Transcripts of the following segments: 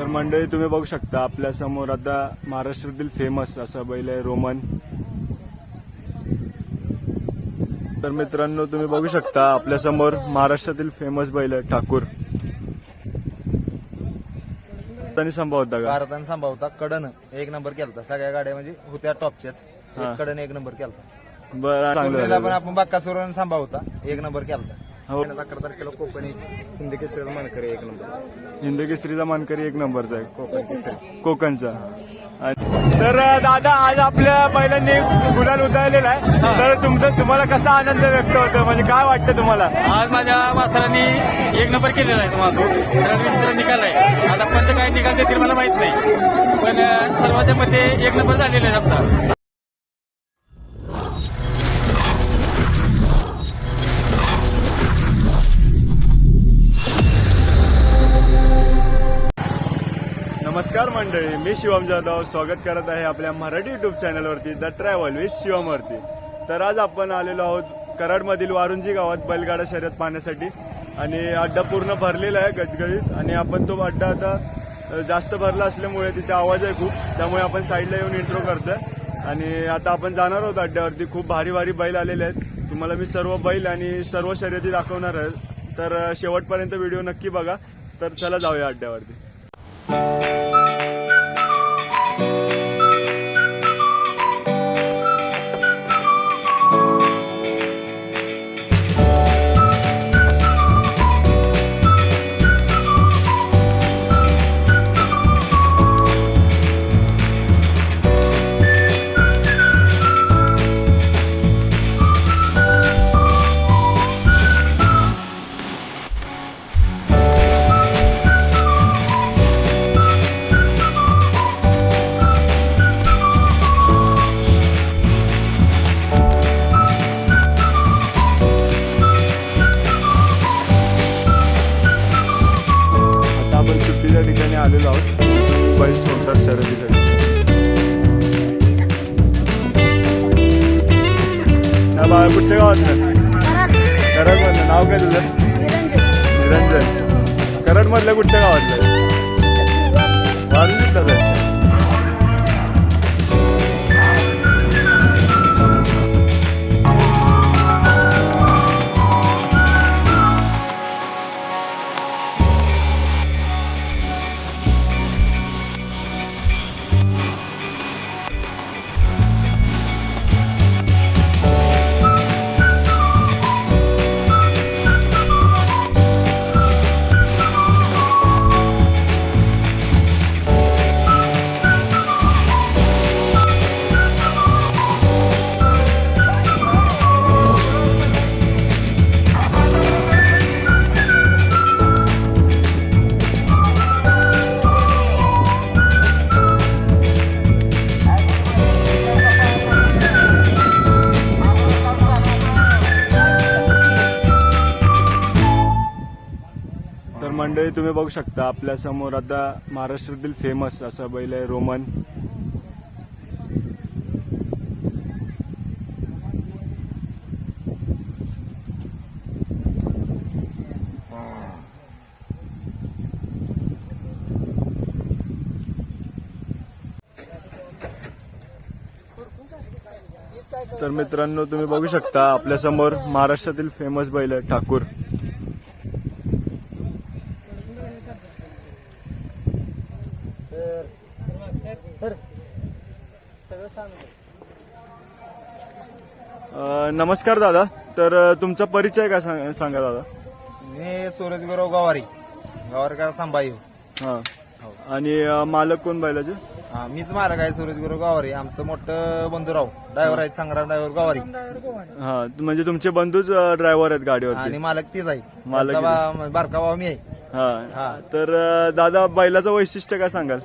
तर मंडळी तुम्ही बघू शकता आपल्यासमोर आता महाराष्ट्रातील फेमस असा बैल आहे रोमन. तर मित्रांनो तुम्ही बघू शकता आपल्यासमोर महाराष्ट्रातील फेमस बैल आहे ठाकूर. त्यांनी संभवता का? भारताने सांभाळता कडन एक नंबर केलता. सगळ्या गाड्या म्हणजे होत्या टॉपच्याच. कडन एक नंबर केलता. बरं चांगलं पण. आपण बाक्कासुराने सांभाळता एक नंबर केलता. अकरा तारखेला कोकणी हिंदी केसरीला मानकरी एक नंबर. हिंद केसरीचा मानकरी एक नंबरचा आहे. कोकण केसरी. कोकणचा. तर दादा आज आपल्या बैलांनी गुलाल उधळलेला आहे. तर तुमचं तुम्हाला कसा आनंद व्यक्त होतो म्हणजे काय वाटतं तुम्हाला? आज माझ्या मास्तरांनी एक नंबर केलेला आहे तुम्हाला. निकाल आहे. आता पंच काय निकाल देतील मला माहीत नाही. पण सर्वांच्या मध्ये एक नंबर झालेला आहे आपला नमस्कार मंडळी मी शिवम जाधव स्वागत करत आहे आपल्या मराठी युट्यूब चॅनलवरती द ट्रॅव्हल विथ शिवमवरती तर आज आपण आलेलो आहोत कराडमधील वारुंजी गावात बैलगाडा शर्यत पाहण्यासाठी. आणि अड्डा पूर्ण भरलेला आहे गजगजीत. आणि आपण तो अड्डा आता जास्त भरला असल्यामुळे तिथे आवाज आहे खूप. त्यामुळे आपण साईडला येऊन इंट्रो करतोय. आणि आता आपण जाणार आहोत अड्ड्यावरती. खूप भारी भारी बैल आलेले आहेत. तुम्हाला मी सर्व बैल आणि सर्व शर्यती दाखवणार आहे. तर शेवटपर्यंत व्हिडिओ नक्की बघा. तर चला जाऊया अड्ड्यावरती. कराडमधल्या कुठच्या गावातलं वारुंजीतलं तर मंडळी तुम्ही बघू शकता आपल्यासमोर आता महाराष्ट्रातील फेमस असा बैल आहे रोमन. तर मित्रांनो तुम्ही बघू शकता आपल्यासमोर महाराष्ट्रातील फेमस बैल आहे ठाकूर. नमस्कार दादा. तर तुमचा परिचय काय सांग- सांगा दादा. मी सूरज गुरव गवारी. गवारकर सांभाई हा. आणि अ, मालक कोण बैलाचे? हा मीच मालक आहे सूरज गुरव गवारी. आमचं मोठं बंधुराव. ड्रायव्हर आहेत संग्राम ड्रायव्हर गवारी. हा म्हणजे तुमचे बंधूच ड्रायव्हर आहेत आणि गाडीवरती मालक तीच आहे. मालक बारका भाव मी आहे. हा. हा. तर दादा बैलाचं वैशिष्ट्य काय सांगाल?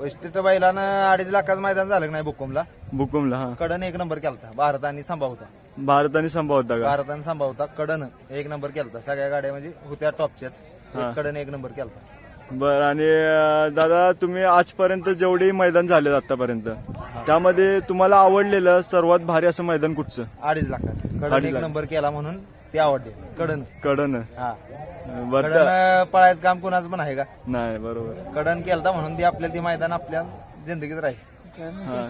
वैशिष्ट्य बैलानं अडीच लाखाचं मैदान झालं का नाही बुकुमला? बुकुमला हा. कडन एक नंबर केलता. भारताने सांभाळता भारत आणि संभावता का? भारताने सांभाळता कडन एक नंबर केलता. सगळ्या गाड्या म्हणजे होत्या टॉपच्याच. हा. कडन एक नंबर केलता. बर आणि दादा तुम्ही आजपर्यंत जेवढे मैदान झाले आतापर्यंत त्यामध्ये तुम्हाला आवडलेलं सर्वात भारी असं मैदान कुठचं? अडीच लाखात कडन एक. नंबर केला म्हणून ते आवडले. कडन. कडन. हा. बर कडन पळायचं काम कोणाचं पण आहे का? नाही बरोबर. कडन केलता म्हणून ते आपल्याला ते मैदान आपल्या जिंदगीत राहील. हा.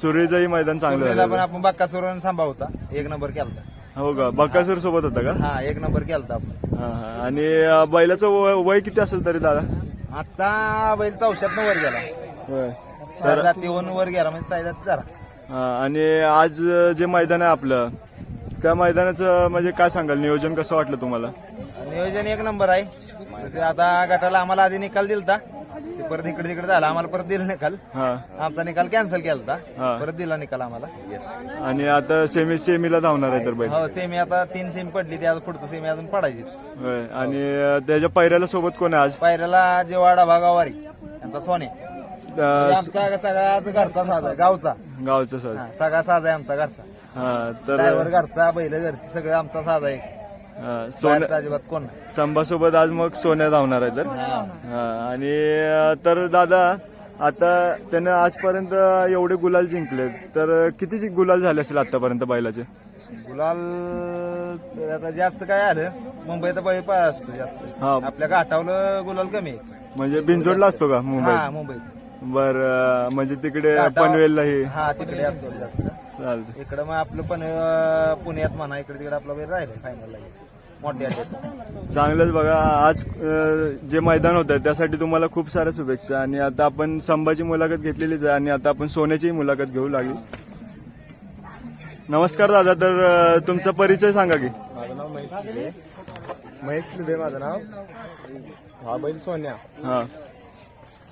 सुरेचंही मैदान. चांगलं सुरुवातीला पण झालं आपण बाक्का सोडून सांभा होता. एक नंबर केलता. हो का? बक्कासूर सोबत होता का? हा एक नंबर केलता आपण. हा हा. आणि अं, बैलाचं वय वय किती असेल तरी दादा? आता बैल चौशात वर गेला. होय. सर जातीहून वर गेला म्हणजे साईदात जरा. हा, आणि आज अं, जे मैदान आहे आपलं त्या मैदानाचं म्हणजे काय सांगाल? नियोजन कसं वाटलं तुम्हाला? नियोजन एक नंबर आहे. जसे आता गटाला आम्हाला आधी निकाल दिलता. ते परत इकडे तिकडे झाला. आम्हाला परत दिला निकाल. हा. आमचा निकाल कॅन्सल केलता हा. परत दिला निकाल आम्हाला. आणि आता सेमी सेमीला धावणार आहे तर बैल. हो सेमी आता तीन सेमी पडली. ती आता पुढचं सेमी अजून पडायची. होय. आणि अं, त्याच्या पैऱ्याला सोबत कोण आहे आज? पायऱ्याला जेवाडा भागावारी यांचा सोने. आमचा सगळा घरचा साज आहे गावचा. गावचं सर हा, सगळा साज आहे आमचा घरचा. हा तर घरचा बैल घरची सगळं आमचा साज आहे. हा, सोन्या बाहेरचा अजिबात कोण नाही. संभासोबत आज मग सोन्या धावणार आहे तर? हा. हा, आणि अं, तर दादा आता त्यानं आजपर्यंत एवढे गुलाल जिंकले तर किती जि- गुलाल झाले असेल आतापर्यंत बैलाचे? गुलाल तर आता जास्त काय आलं मुंबईत बैल पाय असतो जास्त. हा. आपल्या घाटावलं गुलाल कमी आहे. म्हणजे बिनजोडला असतो का हा मुंबईत मुंबईत. बर म्हणजे तिकडे घाटावर- पनवेललाही? हा तिकडे असतो जास्त. चालतं इकडं मग आपलं पण पुण्यात म्हणा इकडे तिकडे आपला बैल राहिलं फायनल मोठ्या चांगलंच बघा आज अं, जे मैदान होतं त्यासाठी तुम्हाला खूप साऱ्या शुभेच्छा. आणि आता आपण संभाची मुलाखत घेतलेलीच आहे आणि आता आपण सोन्याची मुलाखत घेऊ लागली. नमस्कार दादा तर अं, तुमचा परिचय सांगा की. माझं नाव महेश महेश लिबे माझं नाव. हा बैल सोन्या. हा.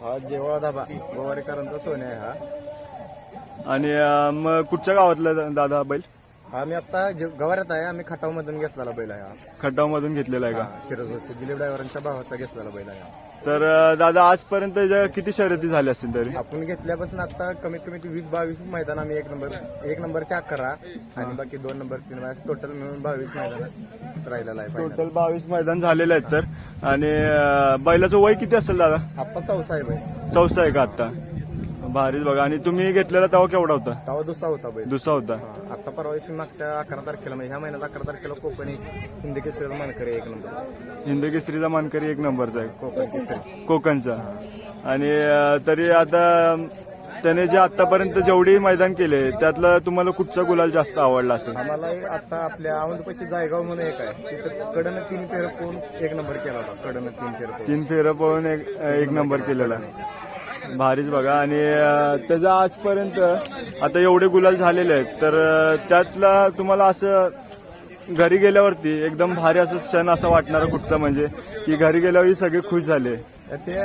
हा जेवळा धाबा गोवारीकरांचा सोन्या आहे हा. आणि अं, मग कुठच्या गावातला दा- दादा हा बैल? हा मी आता गवाऱ्यात आहे आम्ही खटावमधून घेतलेला बैल आहे हा. खटाव मधून घेतलेला आहे का? हा, शिरज वस्ती दिलीप ड्रायव्हरांच्या भावाचा घेतलेला बैल आहे हा. तर अं, दादा आजपर्यंत किती शर्यती झाल्या असतील तरी? आपण घेतल्यापासून आता कमीत कमी ते वीस बावीस मैदान आम्ही एक नंबर एक नंबरचे अकरा आणि बाकी दोन नंबर तीन नंबर टोटल मिळून बावीस मैदान राहिलेला आहे final. टोटल बावीस मैदान झालेले आहेत तर. आणि अं, बैलाचं वय किती असेल दादा? आता चौसा आहे बैल. चौसा आहे का आता भारीच बघा. आणि तुम्ही घेतलेला तेव्हा केवढा होता? तेव्हा दुसरा होता बैल. दुसरा होता. आता परवा दिवशी मागच्या अकरा तारखेला म्हणजे ह्या महिन्यात अकरा तारखेला कोकणी हिंदी केसरीला मानकरी एक नंबर. हिंद केसरीचा मानकरी एक नंबरचा आहे. कोकण केसरी. कोकणचा. आणि अं, तरी आता त्याने जे आतापर्यंत जेवढी मैदान केले त्यातलं तुम्हाला कुठचा गुलाल जास्त आवडला असेल आम्हाला आता आपल्या औंधपशी जायगाव म्हणून एक आहे. तिथं कडनं तीन फेर पोहून एक नंबर केला होता. कडनं तीन फेर पोहून तीन फेरं पळून एक एक नंबर केलेला. भारीच बघा. आणि त्याचा आजपर्यंत आता एवढे गुलाल झालेले आहेत तर त्यातला तुम्हाला असं घरी गेल्यावरती एकदम भारी असं क्षण असं वाटणार कुठचा म्हणजे की घरी गेल्यावर सगळे खुश झाले? ते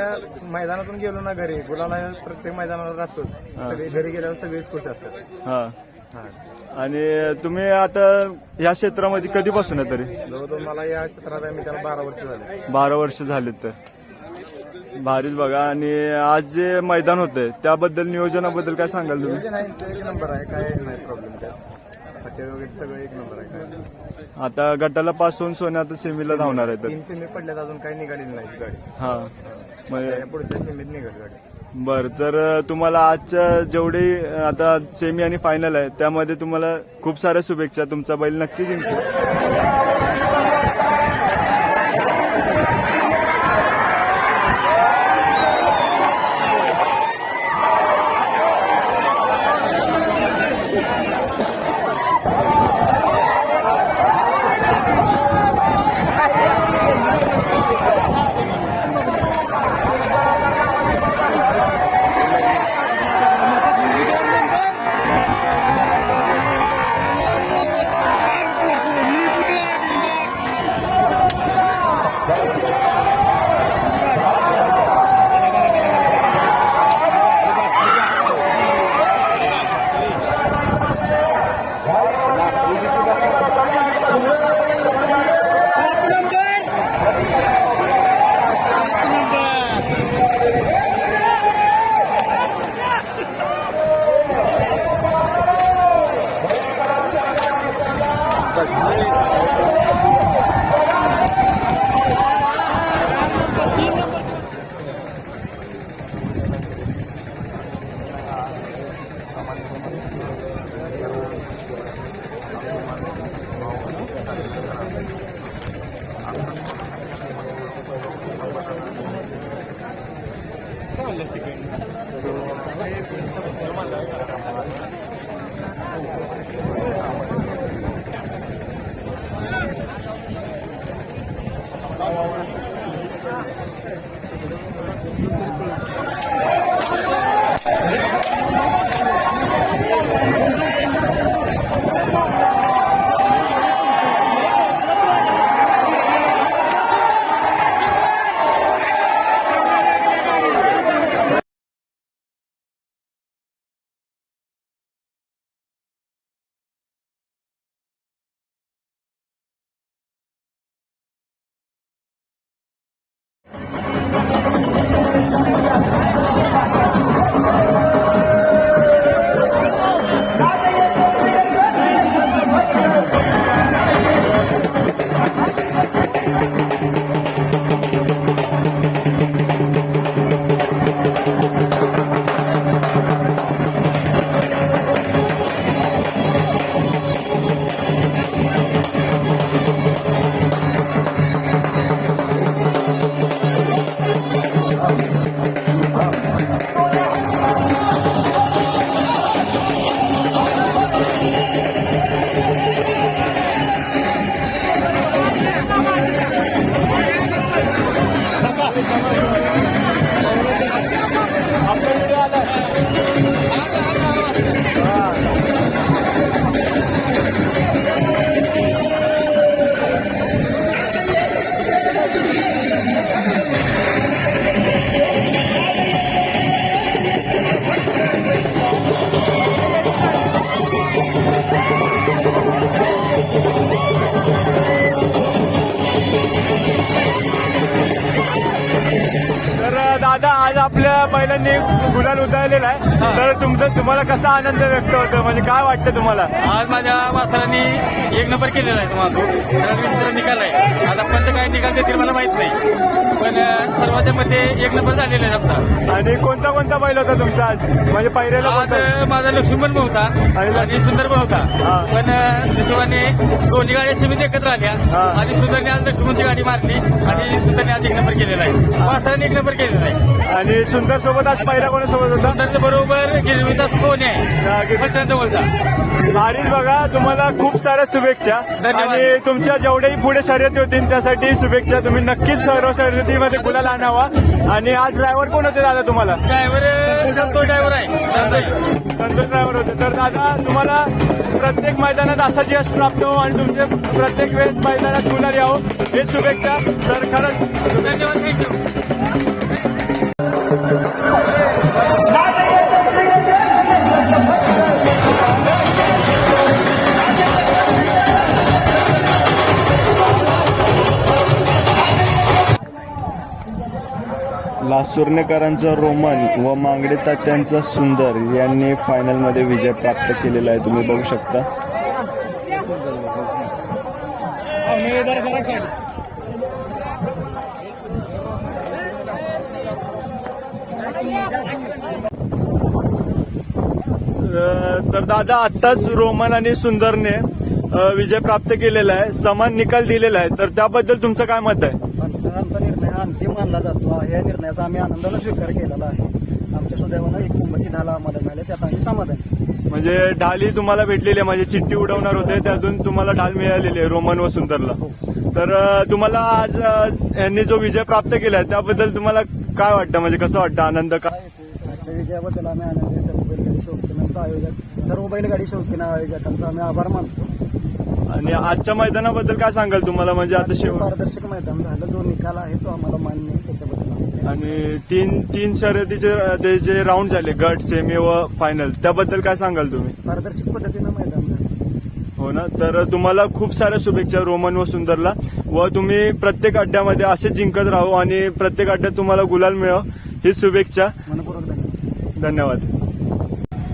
मैदानातून गेलो ना घरी गुलाला प्रत्येक मैदानावर राहतो. सगळे घरी गेल्यावर सगळेच खुश असतात. हा. आणि तुम्ही आता या क्षेत्रामध्ये कधीपासून आहे तरी? मला या क्षेत्रात आहे मी त्याला बारा वर्ष झाले. बारा वर्ष झालेत तर. भारीच बघा. आणि आज जे मैदान होतंय त्याबद्दल नियोजनाबद्दल काय सांगाल तुम्ही? नियोजन आहे यांचं एक नंबर आहे काय नाही प्रॉब्लेम वगैरे सगळं एक नंबर आहे काय आता गटाला पासून सोन्या आता सेमीला धावणार आहे तीन सेमी पडल्यात अजून काही निघालेली नाही गाडी. हा. म्हणजे त्या पुढच्या सेमीत निघाली गाडी. बर तर तुम्हाला आजच्या जेवढी आता सेमी आणि फायनल आहे त्यामध्ये तुम्हाला खूप साऱ्या शुभेच्छा. तुमचा बैल नक्की जिंकतो पहिल्यांदा गुलाल उधळलेला आहे. तुम्हाला कसा आनंद व्यक्त होतो म्हणजे काय वाटतं तुम्हाला? आज माझ्या वासरांनी एक नंबर केलेला आहे तुम्हाला. निकाल आहे. आता पंच काय निकाल देतील मला माहीत नाही. पण सर्वांच्या मध्ये एक नंबर झालेला आहे आता आणि कोणता कोणता बैल होता तुमचा आज? म्हणजे पहिल्याला आज माझा लक्ष्मण पण होता. आणि- सुंदर पण होता. पण नशिबाने दोन्ही गाड्या सीमित एकत्र आल्या. आणि सुंदरने आज लक्ष्मणची गाडी मारली. आणि सुंदरने आज एक नंबर केलेला आहे. वासराने एक नंबर केलेला आहे. आणि सुंदर सोबत आज पहिला कोणासोबत होता? सुंदरच्या बरोबर गिरवीचा सोने. हा, जवळचा भारीच बघा तुम्हाला खूप साऱ्या शुभेच्छा. आणि तुमच्या जेवढ्याही पुढे शर्यती होतील त्यासाठी शुभेच्छा. तुम्ही नक्कीच सर्व शर्यतीमध्ये गुलाल आणावा. आणि आज ड्रायव्हर कोण होते दादा तुम्हाला? ड्रायव्हर संतोष ड्रायव्हर आहे. संतोष. संतोष ड्रायव्हर होते. तर दादा तुम्हाला प्रत्येक मैदानात असा यश प्राप्त हो आणि तुमचे प्रत्येक वेळेस मैदानात गुलाल यावं हेच शुभेच्छा. तर खरंच धन्यवाद. थँक्यू लासुर्णेकरांचा रोमन व मांगडे तात्यांचं सुंदर यांनी फायनलमध्ये विजय प्राप्त केलेला आहे. तुम्ही बघू शकता. तर दादा आत्ताच रोमन आणि सुंदरने विजय प्राप्त केलेला आहे. समान निकाल दिलेला आहे. तर त्याबद्दल तुमचं काय मत आहे आमचा निर्णय हा अंतिम मानला जातो या निर्णयाचा आम्ही आनंदाने स्वीकार केलेला आहे. आमच्या सुदैवानं एक मुंबईची ढाला आम्हाला मिळाले त्यात आम्ही समाधान. म्हणजे ढाली तुम्हाला भेटलेली आहे म्हणजे चिठ्ठी उडवणार होते त्यातून तुम्हाला ढाल मिळालेली आहे रोमन व सुंदरला. तर अ, तुम्हाला आज यांनी जो विजय प्राप्त केला आहे त्याबद्दल तुम्हाला काय वाटतं? म्हणजे कसं वाटतं? आनंद का? आजच्या विजयाबद्दल आम्ही आनंदी सर्व बैलगाडी शौकीनांचा आयोजक सर्व बैलगाडी शौकीन आयोजकांचा आम्ही आभार मानतो. आणि आजच्या मैदानाबद्दल काय सांगाल तुम्हाला? म्हणजे आता शेवट पारदर्शक मैदान झालं. जो निकाल आहे तो आम्हाला मान्य आहे त्याच्याबद्दल आम्ही आणि तीन तीन शर्यतीचे अ, ते जे राऊंड झाले गट सेमी व फायनल त्याबद्दल काय सांगाल तुम्ही? पारदर्शक पद्धतीनं मैदान झालं. हो ना? तर तुम्हाला खूप साऱ्या शुभेच्छा रोमन व सुंदरला. व तुम्ही प्रत्येक अड्ड्यामध्ये असे जिंकत राहू आणि प्रत्येक अड्ड्यात तुम्हाला गुलाल मिळव ही शुभेच्छा. मनपूर्वक धन्यवाद. धन्यवाद.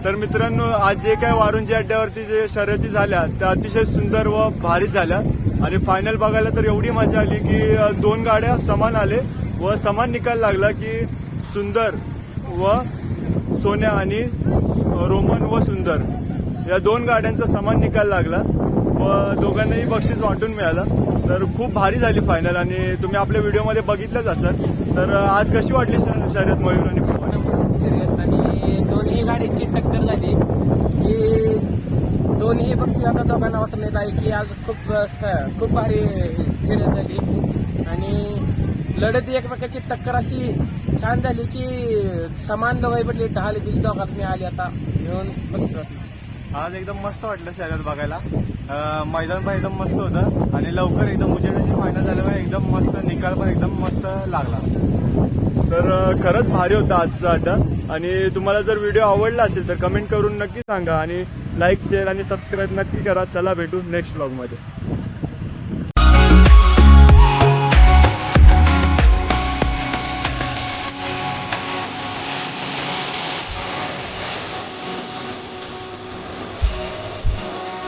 तर मित्रांनो आज जे काय वारुंजी अड्ड्यावरती जे शर्यती झाल्या त्या अतिशय सुंदर व भारी झाल्या. आणि फायनल बघायला तर एवढी मजा आली की दोन गाड्या समान आले व समान निकाल लागला की सुंदर व सोन्या आणि रोमन व सुंदर या दोन गाड्यांचा समान निकाल लागला व दोघांनाही बक्षीस वाटून मिळालं. तर खूप भारी झाली फायनल आणि तुम्ही आपल्या व्हिडिओमध्ये बघितलंच असाल. तर आज कशी वाटली शर्यत मयूर आणि पवन? शर्यत आणि दोन्ही गाडीची टक्कर झाली. की दोन्ही पक्षी आता दोघांना वाटून येत आहे की आज खूप स- खूप भारी शर्यत झाली. आणि लढत एकमेकाची टक्कर अशी छान झाली की समान दोघाही पडली ढाल बिल दोघात आली आता. मिळून बक्षीस आज एकदम मस्त वाटलं शर्यत बघायला. मैदान पण एकदम मस्त होतं. आणि लवकर एकदम उजेडाची फायनल झाल्यामुळे एकदम मस्त निकाल पण एकदम मस्त लागला. तर खरंच भारी होता आजचा अड्डा आणि तुम्हाला जर व्हिडिओ आवडला असेल तर कमेंट करून नक्की सांगा. आणि लाईक शेअर आणि सबस्क्राईब नक्की करा. चला भेटू नेक्स्ट ब्लॉगमध्ये